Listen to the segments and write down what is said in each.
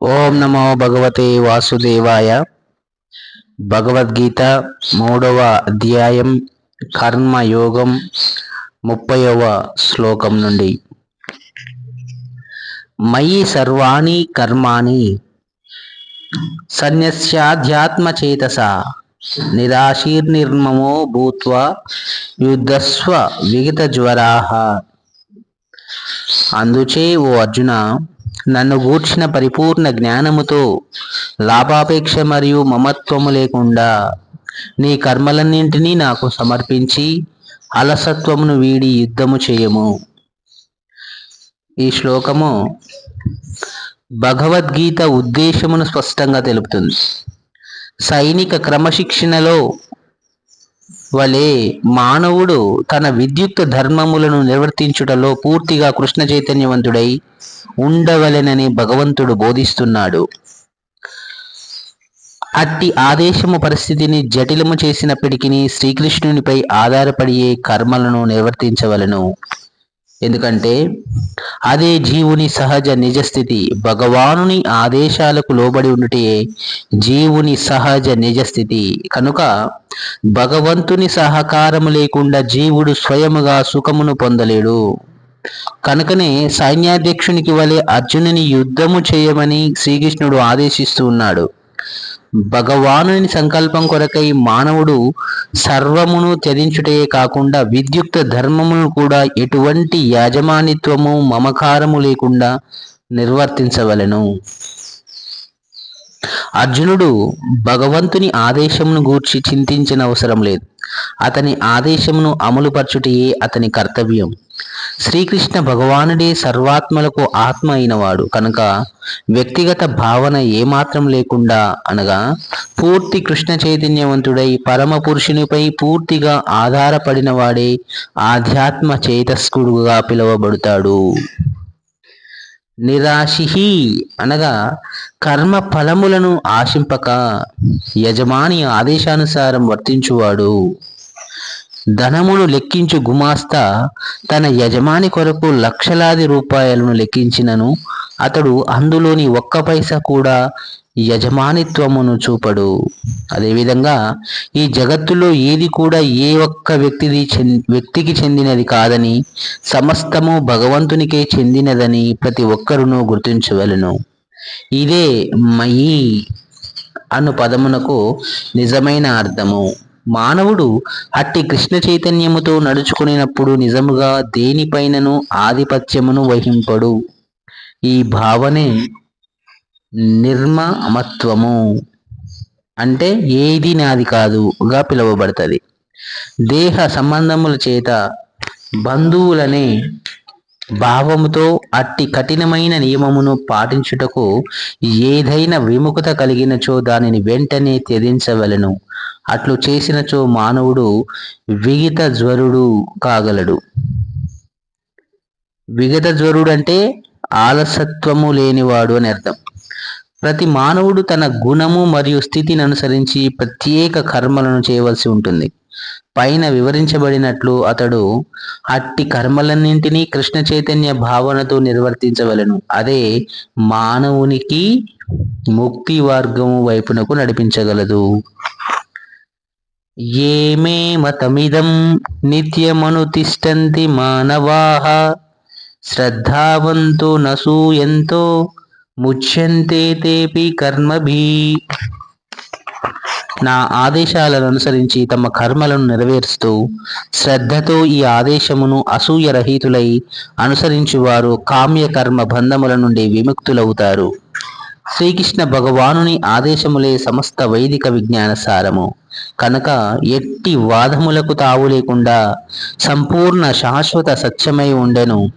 ఓం నమో భగవతే వాసుదేవాయ. భగవద్గీత మూడవ అధ్యాయం కర్మయోగం ముప్పైవ శ్లోకం నుండి. మయి సర్వాణి కర్మాణి సన్యస్యాధ్యాత్మచేతస నిరాశీర్నిర్మమో భూత్వా యుద్ధస్వ విగత జ్వరాహ అందుచే ఓ అర్జున నన్ను గూర్చిన పరిపూర్ణ జ్ఞానముతో లాభాపేక్ష మరియు మమత్వము లేకుండా నీ కర్మలన్నింటినీ నాకు సమర్పించి అలసత్వమును వీడి యుద్ధము చేయము. ఈ శ్లోకము భగవద్గీత ఉద్దేశమును స్పష్టంగా తెలుపుతుంది. సైనిక క్రమశిక్షణలో వలె మానవుడు తన విద్యుత్ ధర్మములను నిర్వర్తించుటలో పూర్తిగా కృష్ణ చైతన్యవంతుడై ఉండవలెనని భగవంతుడు బోధిస్తున్నాడు. అట్టి ఆదేశము పరిస్థితిని జటిలము చేసినప్పటికీ శ్రీకృష్ణునిపై ఆధారపడియే కర్మలను నిర్వర్తించవలను. ఎందుకంటే అదే జీవుని సహజ నిజస్థితి. భగవానుని ఆదేశాలకు లోబడి ఉండుటే జీవుని సహజ నిజస్థితి. కనుక భగవంతుని సహకారము లేకుండా జీవుడు స్వయముగా సుఖమును పొందలేడు. కనుకనే సైన్యాధ్యక్షునికి వలె అర్జునుని యుద్ధము చేయమని శ్రీకృష్ణుడు ఆదేశిస్తూ ఉన్నాడు. భగవానుని సంకల్పం కొరకై మానవుడు సర్వమును త్యజించుటే కాకుండా విద్యుక్త ధర్మమును కూడా ఎటువంటి యాజమానిత్వము మమకారము లేకుండా నిర్వర్తించవలను. అర్జునుడు భగవంతుని ఆదేశమును గూర్చి చింతించిన అవసరం లేదు. అతని ఆదేశమును అమలుపరచుటయే అతని కర్తవ్యం. శ్రీకృష్ణ భగవానుడే సర్వాత్మలకు ఆత్మ అయినవాడు. కనుక వ్యక్తిగత భావన ఏమాత్రం లేకుండా అనగా పూర్తి కృష్ణ చైతన్యవంతుడై పరమ పురుషునిపై పూర్తిగా ఆధారపడిన వాడే ఆధ్యాత్మ చేతస్కుడుగా పిలువబడతాడు. నిరాశి అనగా కర్మ ఫలములను ఆశింపక యజమాని ఆదేశానుసారం వర్తించువాడు. ధనమును లెక్కించు గుమాస్తా తన యజమాని కొరకు లక్షలాది రూపాయలను లెక్కించినను. అతడు అందులోని ఒక్క పైసా కూడా యజమానిత్వమును చూపడు. అదేవిధంగా ఈ జగత్తులో ఏది కూడా ఏ ఒక్క వ్యక్తిది వ్యక్తికి చెందినది కాదని సమస్తము భగవంతునికే చెందినదని ప్రతి ఒక్కరును గుర్తించవలను. ఇదే మయి అను పదమునకు నిజమైన అర్థము. మానవుడు అట్టి కృష్ణ చైతన్యముతో నడుచుకునేటప్పుడు నిజముగా దేనిపైనను ఆధిపత్యమును వహింపడు. ఈ భావనే నిర్మమత్వము. అంటే ఏది నాది కాదుగా పిలువబడుతుంది. దేహ సంబంధముల చేత బంధువులనే భావముతో అట్టి కఠినమైన నియమమును పాటించుటకు ఏదైనా విముఖత కలిగినచో దానిని వెంటనే త్యజించవలను. అట్లు చేసినచో మానవుడు విగిత జ్వరుడు కాగలడు. విగత జ్వరుడు అంటే ఆలసత్వము లేనివాడు అని అర్థం. ప్రతి మానవుడు తన గుణము మరియు స్థితిని అనుసరించి ప్రత్యేక కర్మలను చేయవలసి ఉంటుంది. పైన వివరించబడినట్లు అతడు అట్టి కర్మలన్నింటినీ కృష్ణ చైతన్య భావనతో నిర్వర్తించవలను. అదే మానవునికి ముక్తి మార్గము వైపునకు నడిపించగలదు. ఏమే మతమిదం నిత్యమనుతిష్టంతి మానవాహ శ్రద్ధావంతో నసూయంతో ముచ్యంతే తేపి కర్మభీ. నా ఆదేశాలను అనుసరించి తమ కర్మలను నెరవేరుస్తూ శ్రద్ధతో ఈ ఆదేశమును అసూయరహితులై అనుసరించువారు కామ్య కర్మ బంధముల నుండి విముక్తులవుతారు. శ్రీకృష్ణ భగవానుని ఆదేశములే సమస్త వైదిక విజ్ఞాన సారము. కనుక ఎట్టి వాదములకు తావు లేకుండా సంపూర్ణ శాశ్వత సత్యమై ఉండెను.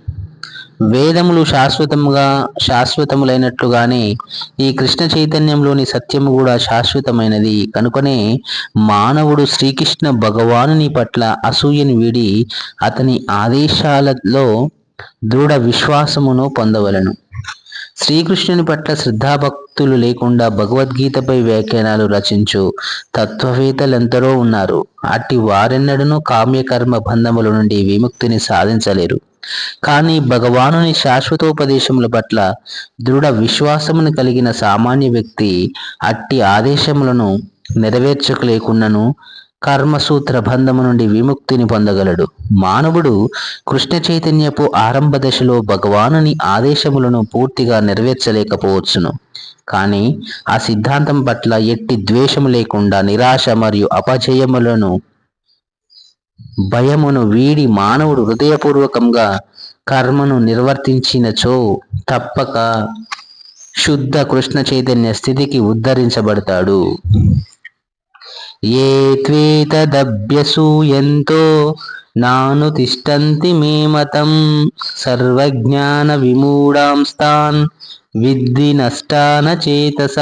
వేదములు శాశ్వతముగా శాశ్వతములైనట్లుగానే ఈ కృష్ణ చైతన్యంలోని సత్యము కూడా శాశ్వతమైనది. కనుకనే మానవుడు శ్రీకృష్ణ భగవానుని పట్ల అసూయని వీడి అతని ఆదేశాలలో దృఢ విశ్వాసమును పొందవలను. శ్రీకృష్ణుని పట్ల శ్రద్ధాభక్తులు లేకుండా భగవద్గీతపై వ్యాఖ్యానాలు రచించు తత్వవేత్తలెందరో ఉన్నారు. అట్టి వారెన్నడనూ కామ్యకర్మ బంధముల నుండి విముక్తిని సాధించలేరు. కానీ భగవానుని శాశ్వతోపదేశముల పట్ల దృఢ విశ్వాసమును కలిగిన సామాన్య వ్యక్తి అట్టి ఆదేశములను నెరవేర్చకలేకున్నను కర్మసూత్ర బంధము నుండి విముక్తిని పొందగలడు. మానవుడు కృష్ణ చైతన్యపు ఆరంభ దశలో భగవానుని ఆదేశములను పూర్తిగా నెరవేర్చలేకపోవచ్చును. కానీ ఆ సిద్ధాంతం పట్ల ఎట్టి ద్వేషము లేకుండా నిరాశ మరియు అపజయములను భయమును వీడి మానవుడు హృదయపూర్వకంగా కర్మను నిర్వర్తించినచో తప్పక శుద్ధ కృష్ణ చైతన్య స్థితికి ఉద్ధరించబడతాడు. ఏ త్వేతదభ్యసూయంతో నాను తిష్టంతి మే మతం సర్వజ్ఞాన విమూఢాంస్తాన్ విద్ది నష్టాన చేతస.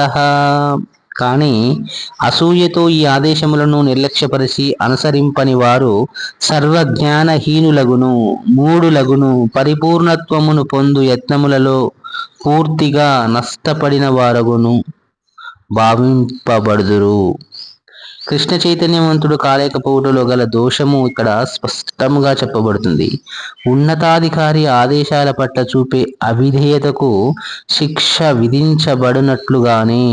కానీ అసూయతో ఈ ఆదేశములను నిర్లక్ష్యపరిచి అనుసరింపని వారు సర్వజ్ఞానహీనులగును మూడులగును పరిపూర్ణత్వమును పొందు యత్నములలో పూర్తిగా నష్టపడిన వారగును భావింపబడుదురు. కృష్ణ చైతన్యవంతుడు కాలేకపోవటంలో గల దోషము ఇక్కడ స్పష్టముగా చెప్పబడుతుంది. ఉన్నతాధికారి ఆదేశాల పట్ల చూపే అవిధేయతకు శిక్ష విధించబడినట్లుగానే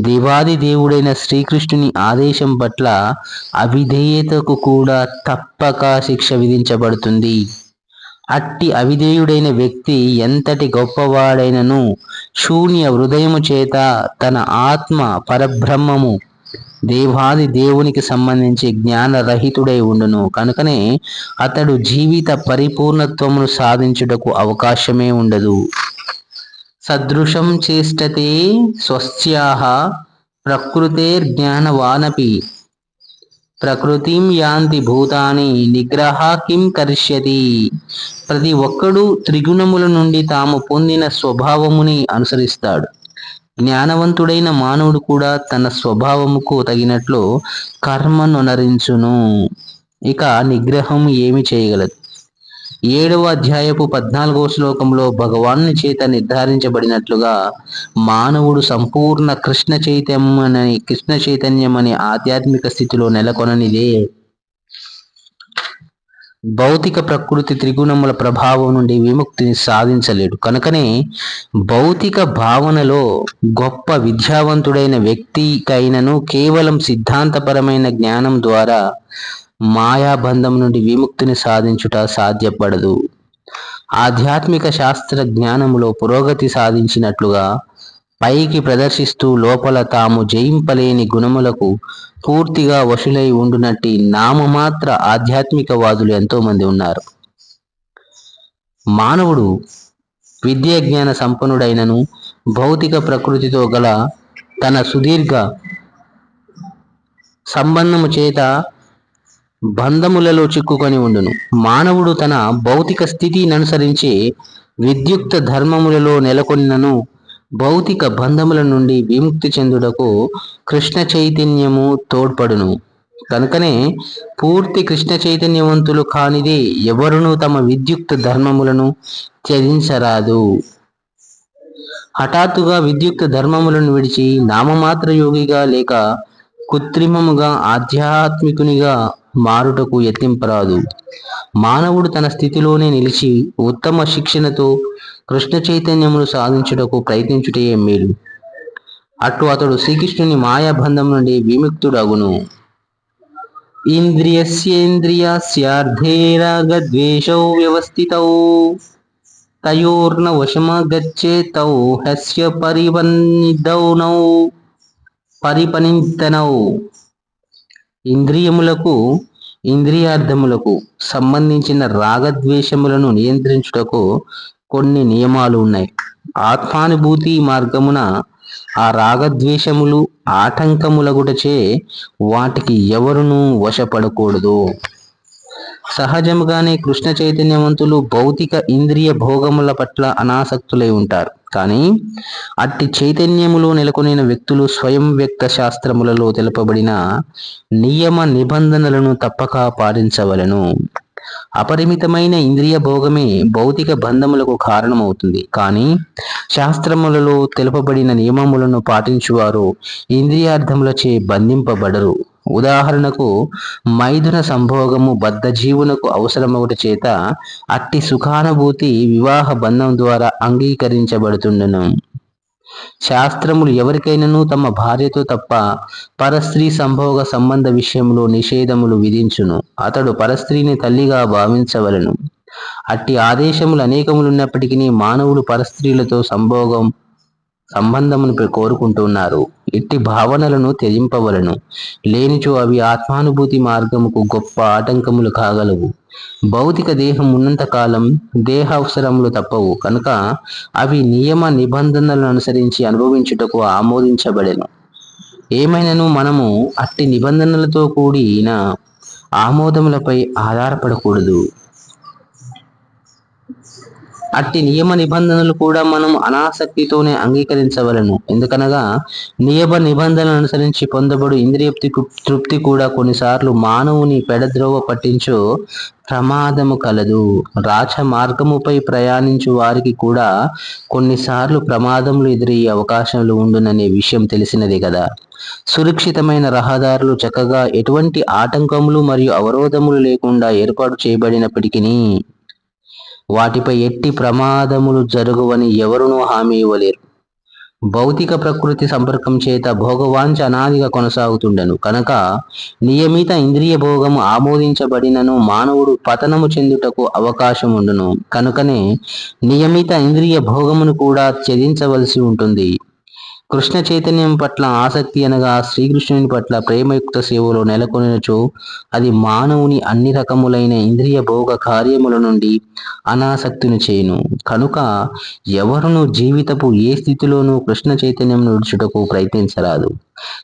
దేవాది దేవుడైన శ్రీకృష్ణుని ఆదేశం పట్ల అవిధేయతకు కూడా తప్పక శిక్ష విధించబడుతుంది. అట్టి అవిధేయుడైన వ్యక్తి ఎంతటి గొప్పవాడైనను శూన్య హృదయము చేత తన ఆత్మ పరబ్రహ్మము దేవాది దేవునికి సంబంధించి జ్ఞానరహితుడై ఉండును. కనుకనే అతడు జీవిత పరిపూర్ణత్వమును సాధించుటకు అవకాశమే ఉండదు. సదృశం చేష్టతే స్వస్యాహ ప్రకృతేర్జ్ఞానవానపి ప్రకృతిం యాంతి భూతాని నిగ్రహ కిం కరిష్యతి. ప్రతి ఒక్కడు త్రిగుణముల నుండి తాము పొందిన స్వభావముని అనుసరిస్తాడు. జ్ఞానవంతుడైన మానవుడు కూడా తన స్వభావముకు తగినట్లు కర్మను నరించును ఇక నిగ్రహం ఏమి చేయగలదు. ఏడవ అధ్యాయపు పద్నాలుగవ శ్లోకంలో భగవాను చేత నిర్ధారించబడినట్లుగా మానవుడు సంపూర్ణ కృష్ణ చైతన్యమని కృష్ణ చైతన్యం అనే ఆధ్యాత్మిక స్థితిలో నెలకొననిదే. భౌతిక ప్రకృతి త్రిగుణముల ప్రభావం నుండి విముక్తిని సాధించలేడు. కనుకనే భౌతిక భావనలో గొప్ప విద్యావంతుడైన వ్యక్తికైనను కేవలం సిద్ధాంతపరమైన జ్ఞానం ద్వారా మాయాబంధం నుండి విముక్తిని సాధించుట సాధ్యపడదు. ఆధ్యాత్మిక శాస్త్ర జ్ఞానములో పురోగతి సాధించినట్లుగా పైకి ప్రదర్శిస్తూ లోపల తాము జయింపలేని గుణములకు పూర్తిగా వశులై ఉండునట్టి నామమాత్ర ఆధ్యాత్మికవాదులు ఎంతోమంది ఉన్నారు. మానవుడు విద్యాజ్ఞాన సంపన్నుడైనను భౌతిక ప్రకృతితో గల తన సుదీర్ఘ సంబంధము చేత బంధములలో చిక్కుకొని ఉండును. మానవుడు తన భౌతిక స్థితిని అనుసరించి విద్యుక్త ధర్మములలో నెలకొన్నను భౌతిక బంధముల నుండి విముక్తి చెందుటకు కృష్ణ చైతన్యము తోడ్పడును. కనుకనే పూర్తి కృష్ణ చైతన్యవంతులు కానిదే ఎవరును తమ విద్యుక్త ధర్మములను త్యజించరాదు. హఠాత్తుగా విద్యుక్త ధర్మములను విడిచి నామమాత్ర యోగిగా లేక కృత్రిమముగా ఆధ్యాత్మికునిగా మారుటకు యత్నింపరాదు. మానవుడు తన స్థితిలోనే నిలిచి ఉత్తమ శిక్షణతో కృష్ణ చైతన్యమును సాధించుటకు ప్రయత్నించుటే మేలు. అటు అతడు శ్రీకృష్ణుని మాయాబంధం నుండి విముక్తుడగును. ఇంద్రియస్యేంద్రియాస్యార్థే రాగద్వేషౌ వ్యవస్థితౌ తయోర్న వశమగచ్చేతౌ హస్య పరివన్నిదౌనౌ పరిపణితనవు ఇంద్రియములకు ఇంద్రియార్థములకు సంబంధించిన రాగద్వేషములను నియంత్రించుటకు కొన్ని నియమాలు ఉన్నాయి. ఆత్మానుభూతి మార్గమున ఆ రాగద్వేషములు ఆటంకములగుటచే వాటికి ఎవరునూ వశపడకూడదు. సహజముగానే కృష్ణ చైతన్యవంతులు భౌతిక ఇంద్రియ భోగముల పట్ల అనాసక్తులై ఉంటారు. కానీ అట్టి చైతన్యములో నెలకొనిన వ్యక్తులు స్వయం వ్యక్త శాస్త్రములలో తెలుపబడిన నియమ నిబంధనలను తప్పక పాటించవలను. అపరిమితమైన ఇంద్రియ భోగమే భౌతిక బంధములకు కారణమవుతుంది. కానీ శాస్త్రములలో తెలుపబడిన నియమములను పాటించువారు ఇంద్రియార్థములచే బంధింపబడరు. ఉదాహరణకు మైథున సంభోగము బద్ధ జీవునకు అవసరమొకటి చేత అట్టి సుఖానుభూతి వివాహ బంధం ద్వారా అంగీకరించబడుతుండను. శాస్త్రములు ఎవరికైనాను తమ భార్యతో తప్ప పరస్త్రీ సంభోగ సంబంధ విషయంలో నిషేధములు విధించును. అతడు పరస్త్రీని తల్లిగా భావించవలను. అట్టి ఆదేశములు అనేకములున్నప్పటికీ మానవులు పరస్త్రీలతో సంభోగం సంబంధమును కోరుకుంటున్నారు. ఇట్టి భావనలను త్యజింపవలను. లేనిచో అవి ఆత్మానుభూతి మార్గముకు గొప్ప ఆటంకములు కాగలవు. భౌతిక దేహం ఉన్నంత కాలం దేహ అవసరములు తప్పవు. కనుక అవి నియమ నిబంధనలను అనుసరించి అనుభవించుటకు ఆమోదించబడెను. ఏమైనను మనము అట్టి నిబంధనలతో కూడిన ఆమోదములపై ఆధారపడకూడదు. అట్టి నియమ నిబంధనలు కూడా మనం అనాసక్తితోనే అంగీకరించవలను. ఎందుకనగా నియమ నిబంధనలు అనుసరించి పొందబడు ఇంద్రియ తృప్తి కూడా కొన్నిసార్లు మానవుని పెడద్రోవ పట్టించు ప్రమాదము కలదు. రాచ మార్గముపై ప్రయాణించు వారికి కూడా కొన్నిసార్లు ప్రమాదములు ఎదురయ్యే అవకాశాలు ఉండుననే విషయం తెలిసినదే కదా. సురక్షితమైన రహదారులు చక్కగా ఎటువంటి ఆటంకములు మరియు అవరోధములు లేకుండా ఏర్పాటు చేయబడినప్పటికీ వాటిపై ఎట్టి ప్రమాదములు జరుగువని ఎవరునూ హామీ ఇవ్వలేరు. భౌతిక ప్రకృతి సంపర్కం చేత భోగవాంఛ అనాదిగా కొనసాగుతుండెను. కనుక నియమిత ఇంద్రియ భోగము ఆమోదించబడినను మానవుడు పతనము చెందుటకు అవకాశం ఉండును కనుకనే నియమిత ఇంద్రియ భోగమును కూడా త్యజించవలసి ఉంటుంది. కృష్ణ చైతన్యం పట్ల ఆసక్తి అనగా శ్రీకృష్ణుని పట్ల ప్రేమయుక్త సేవలో నెలకొనచో అది మానవుని అన్ని రకములైన ఇంద్రియ భోగ కార్యముల నుండి అనాసక్తిని చేయును. కనుక ఎవరును జీవితపు ఏ స్థితిలోనూ కృష్ణ చైతన్యం విడుచుటకు ప్రయత్నించరాదు.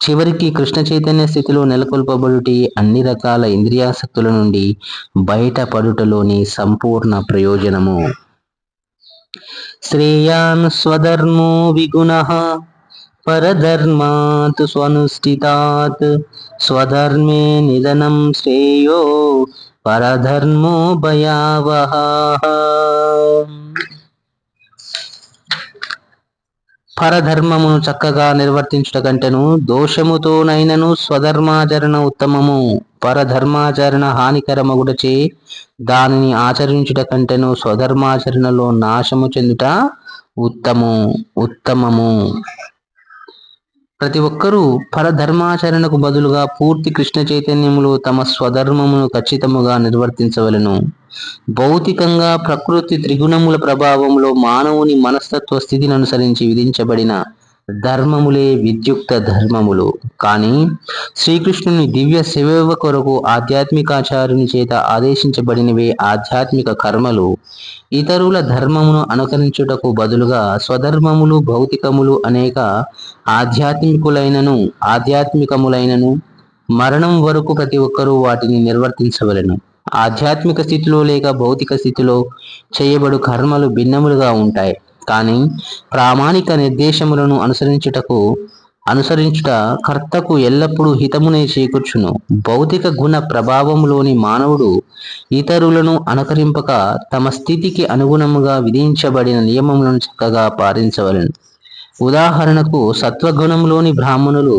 చివరికి కృష్ణ చైతన్య స్థితిలో నెలకొల్పబడుటి అన్ని రకాల ఇంద్రియాసక్తుల నుండి బయటపడుటలోని సంపూర్ణ ప్రయోజనము. శ్రేయాన్ స్వధర్మో విగుణ పరధర్మాత్ స్వనుష్ఠితాత్ స్వధర్మే నిధనం శ్రేయో పరధర్మో భయావహ. పరధర్మమును చక్కగా నిర్వర్తించుట కంటేను దోషముతోనైనను స్వధర్మాచరణ ఉత్తమము. పరధర్మాచరణ హానికరమగుడచే దానిని ఆచరించుట కంటేను స్వధర్మాచరణలో నాశము చెందుట ఉత్తము ఉత్తమము. ప్రతి ఒక్కరూ పరధర్మాచరణకు బదులుగా పూర్తి కృష్ణ చైతన్యములు తమ స్వధర్మమును ఖచ్చితముగా నిర్వర్తించవలను. భౌతికంగా ప్రకృతి త్రిగుణముల ప్రభావంలో మానవుని మనస్తత్వ స్థితిని అనుసరించి విధించబడిన ధర్మములే విద్యుక్త ధర్మములు. కానీ శ్రీకృష్ణుని దివ్య సేవ కొరకు ఆధ్యాత్మికాచార్యుని చేత ఆదేశించబడినవే ఆధ్యాత్మిక కర్మలు. ఇతరుల ధర్మమును అనుకరించుటకు బదులుగా స్వధర్మములు భౌతికములు అనేక ఆధ్యాత్మికులైనను ఆధ్యాత్మికములైనను మరణం వరకు ప్రతి ఒక్కరూ వాటిని నిర్వర్తించవలను. ఆధ్యాత్మిక స్థితిలో లేక భౌతిక స్థితిలో చేయబడు కర్మలు భిన్నములుగా ఉంటాయి. కానీ ప్రామాణిక నిర్దేశములను అనుసరించుటకు అనుసరించుట కర్తకు ఎల్లప్పుడూ హితమునే చేకూర్చును. భౌతిక గుణ ప్రభావములోని మానవుడు ఇతరులను అనుకరింపక తమ స్థితికి అనుగుణముగా విధించబడిన నియమములను చక్కగా పాటించవలను. ఉదాహరణకు సత్వగుణంలోని బ్రాహ్మణులు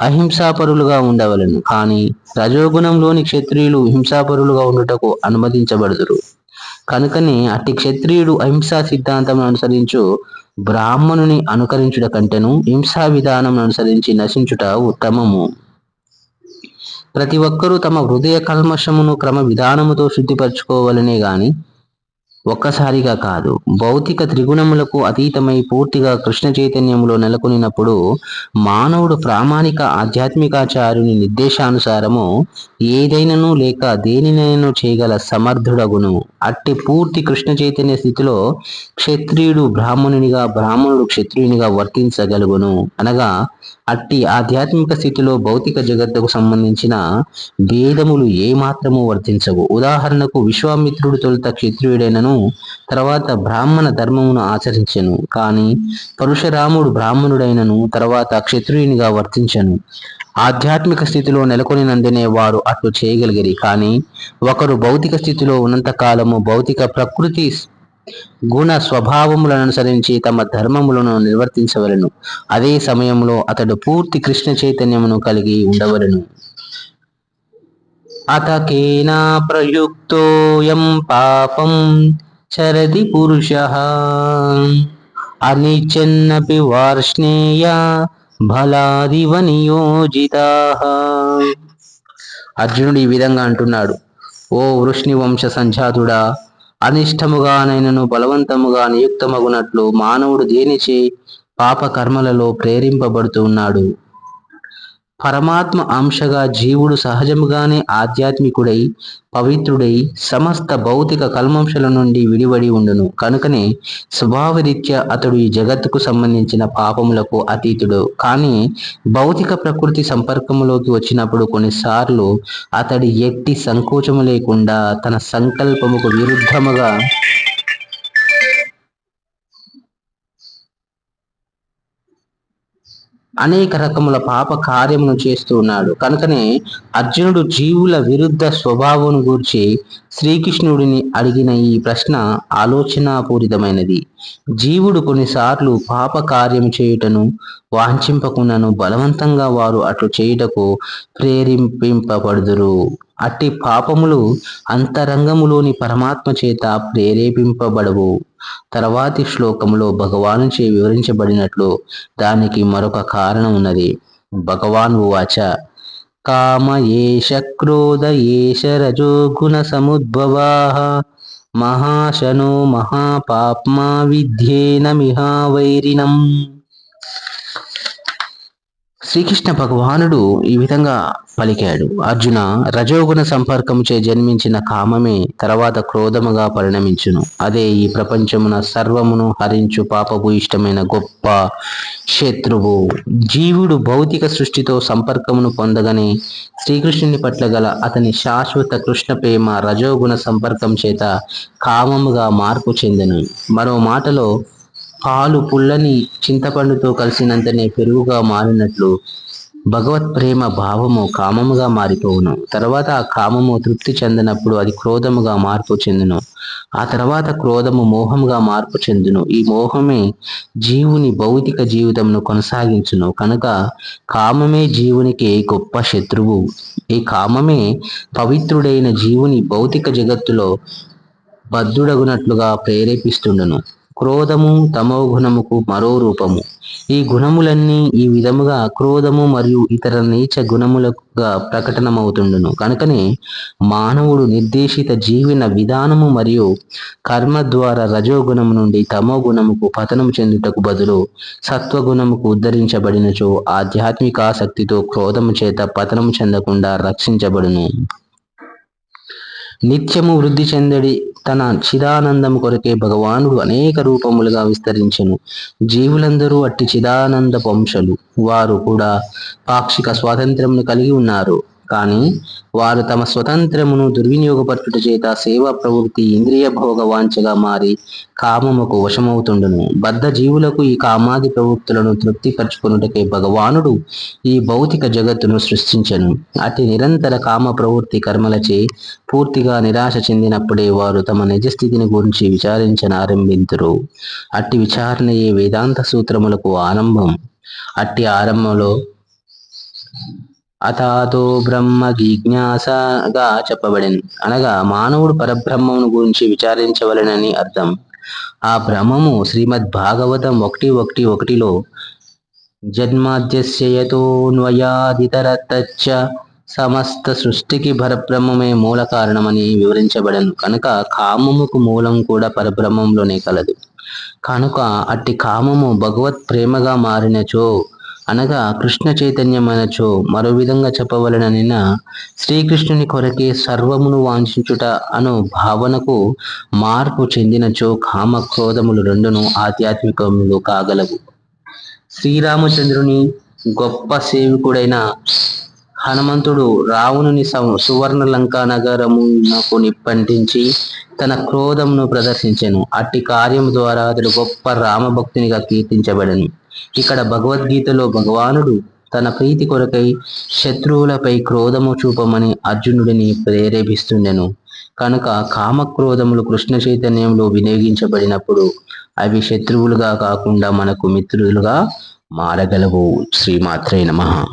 అహింసాపరులుగా ఉండవలను కానీ రజోగుణంలోని క్షత్రియులు హింసాపరులుగా ఉండుటకు అనుమతించబడుదురు. కనుకనే అట్టి క్షత్రియుడు అహింసా సిద్ధాంతం అనుసరించు బ్రాహ్మణుని అనుకరించుట కంటేను హింసా విధానం అనుసరించి నశించుట ఉత్తమము. ప్రతి ఒక్కరూ తమ హృదయ కల్మషమును క్రమ విధానముతో శుద్ధిపరచుకోవాలనే గాని ఒక్కసారిగా కాదు. భౌతిక త్రిగుణములకు అతీతమై పూర్తిగా కృష్ణ చైతన్యములో నెలకొనినప్పుడు మానవుడు ప్రామాణిక ఆధ్యాత్మికాచార్యుని నిర్దేశానుసారము ఏదైనను లేక దేనినైనా చేయగల సమర్థుడగును. అట్టి పూర్తి కృష్ణ చైతన్య స్థితిలో క్షత్రియుడు బ్రాహ్మణునిగా బ్రాహ్మణుడు క్షత్రియునిగా వర్తించగలుగును. అనగా అట్టి ఆధ్యాత్మిక స్థితిలో భౌతిక జగత్తుకు సంబంధించిన భేదములు ఏమాత్రము వర్తించవు. ఉదాహరణకు విశ్వామిత్రుడు తొలుత క్షత్రియుడైనను చేసెను తర్వాత బ్రాహ్మణ ధర్మమును ఆచరించెను. కానీ పరశురాముడు బ్రాహ్మణుడైనను తర్వాత క్షత్రియునిగా వర్తించను. ఆధ్యాత్మిక స్థితిలో నెలకొనినందునే వారు అట్లు చేయగలిగిరి. కానీ ఒకరు భౌతిక స్థితిలో ఉన్నంత కాలము భౌతిక ప్రకృతి గుణ స్వభావములను అనుసరించి తమ ధర్మములను నిర్వర్తించవలను. అదే సమయంలో అతడు పూర్తి కృష్ణ చైతన్యమును కలిగి ఉండవలను. అతకేనా ప్రయుక్తోయం పాపం చరతి పురుష. అనిచన్నపి వార్ష్ణేయ బలాదివ నియోజిత. అర్జునుడు ఈ విధంగా అంటున్నాడు. ఓ వృష్ణి వంశ సంజాతుడా అనిష్టముగానైనను బలవంతముగా నియుక్తమగునట్లు మానవుడు దేనిచే పాప కర్మలలో ప్రేరింపబడుతూ ఉన్నాడు? పరమాత్మ అంశగా జీవుడు సహజముగానే ఆధ్యాత్మికుడై పవిత్రుడై సమస్త భౌతిక కల్మంశల నుండి విడివడి ఉండును. కనుకనే స్వభావరీత్యా అతడు ఈ జగత్తుకు సంబంధించిన పాపములకు అతీతుడు. కానీ భౌతిక ప్రకృతి సంపర్కములోకి వచ్చినప్పుడు కొన్నిసార్లు అతడి ఎట్టి సంకోచము లేకుండా తన సంకల్పముకు విరుద్ధముగా అనేక రకముల పాప కార్యమును చేస్తూ ఉన్నాడు. కనుకనే అర్జునుడు జీవుల విరుద్ధ స్వభావం గూర్చి శ్రీకృష్ణుడిని అడిగిన ఈ ప్రశ్న ఆలోచనాపూరితమైనది. జీవుడు కొన్నిసార్లు పాప కార్యం చేయుటను వాంఛింపకున్నను బలవంతంగా వారు అట్లు చేయుటకు ప్రేరేపింపబడుదురు. అట్టి పాపములు అంతరంగములోని పరమాత్మ చేత ప్రేరేపింపబడవు. తర్వాతి శ్లోకములో భగవాను చే వివరించబడినట్లు దానికి మరొక కారణం ఉన్నది. భగవాన్ ఉవాచ కామ ఏష క్రోధ ఏష రజోగుణ సముద్భవా మహాశనో మహాపాప్మా విద్యేన మిహావైరినం. శ్రీకృష్ణ భగవానుడు ఈ విధంగా పలికాడు. అర్జున రజోగుణ సంపర్కముచే జన్మించిన కామమే తర్వాత క్రోధముగా పరిణమించును. అదే ఈ ప్రపంచమున సర్వమును హరించు పాపభూయిష్టమైన గొప్ప శత్రువు. జీవుడు భౌతిక సృష్టితో సంపర్కమును పొందగనే శ్రీకృష్ణుని పట్ల గల అతని శాశ్వత కృష్ణ ప్రేమ రజోగుణ సంపర్కం చేత కామముగా మార్పు చెందను. మరో మాటలో పాలు పుల్లని చింతపండుతో కలిసినంతనే పెరుగుగా మారినట్లు భగవత్ ప్రేమ భావము కామముగా మారిపోవును. తర్వాత ఆ కామము తృప్తి చెందినప్పుడు అది క్రోధముగా మార్పు చెందును. ఆ తర్వాత క్రోధము మోహముగా మార్పు చెందును. ఈ మోహమే జీవుని భౌతిక జీవితంను కొనసాగించును. కనుక కామమే జీవునికి గొప్ప శత్రువు. ఈ కామమే పవిత్రుడైన జీవుని భౌతిక జగత్తులో బద్ధుడగునట్లుగా ప్రేరేపిస్తుండును. క్రోధము తమో గుణముకు మరో రూపము. ఈ గుణములన్నీ ఈ విధముగా క్రోధము మరియు ఇతర నీచ గుణములుగా ప్రకటనమవుతుండును. కనుకనే మానవుడు నిర్దేశిత జీవన విధానము మరియు కర్మ ద్వారా రజోగుణము నుండి తమో గుణముకు పతనం చెందుటకు బదులు సత్వగుణముకు ఉద్ధరించబడినచో ఆధ్యాత్మిక ఆసక్తితో క్రోధము చేత పతనం చెందకుండా రక్షించబడును. నిత్యము వృద్ధి చెందడి తన చిదానందం కొరకే భగవానుడు అనేక రూపములుగా విస్తరించెను. జీవులందరూ అట్టి చిదానంద వంశలు. వారు కూడా పాక్షిక స్వాతంత్రమును కలిగి ఉన్నారు. కానీ వారు తమ స్వతంత్రమును దుర్వినియోగపరచుట చేత సేవా ప్రవృత్తి ఇంద్రియ భోగ వాంఛగా మారి కామముకు వశమవుతుండును. బద్ధ జీవులకు ఈ కామాది ప్రవృత్తులను తృప్తిపరచుకున్నటకే భగవానుడు ఈ భౌతిక జగత్తును సృష్టించను. అతి నిరంతర కామ ప్రవృత్తి కర్మలచే పూర్తిగా నిరాశ చెందినప్పుడే వారు తమ నిజస్థితిని గురించి విచారించనారంభింతురు. అట్టి విచారణయే వేదాంత సూత్రములకు ఆరంభం. అట్టి ఆరంభంలో అతాతో బ్రహ్మ జిజ్ఞాసగా చెప్పబడింది అనగా మానవుడు పరబ్రహ్మమును గురించి విచారించవలనని అర్థం. ఆ బ్రహ్మము శ్రీమద్ భాగవతం ఒకటి ఒకటి ఒకటిలో జన్మాద్యశయతోన్వయాదితరతచ్చ సమస్త సృష్టికి పరబ్రహ్మమే మూల కారణమని వివరించబడను. కనుక కామముకు మూలం కూడా పరబ్రహ్మంలోనే కలదు. కనుక అట్టి కామము భగవత్ ప్రేమగా మారినచో అనగా కృష్ణ చైతన్యమైనచో మరో విధంగా చెప్పవలననిన శ్రీకృష్ణుని కొరకే సర్వమును వాంఛించుట అను భావనకు మార్పు చెందినచో కామ క్రోధములు రెండును ఆధ్యాత్మికములు కాగలవు. శ్రీరామచంద్రుని గొప్ప సేవకుడైన హనుమంతుడు రావణుని సువర్ణ లంకా నగరమునకు నిప్పంటించి తన క్రోధమును ప్రదర్శించెను. అట్టి కార్యము ద్వారా అతడు గొప్ప రామభక్తునిగా కీర్తించబడను. ఇక్కడ భగవద్గీతలో భగవానుడు తన ప్రీతి కొరకై శత్రువులపై క్రోధము చూపమని అర్జునుడిని ప్రేరేపిస్తుండెను. కనుక కామక్రోధములు కృష్ణ చైతన్యంలో వినియోగించబడినప్పుడు అవి శత్రువులుగా కాకుండా మనకు మిత్రులుగా మారగలవు. శ్రీమాత్రే నమ.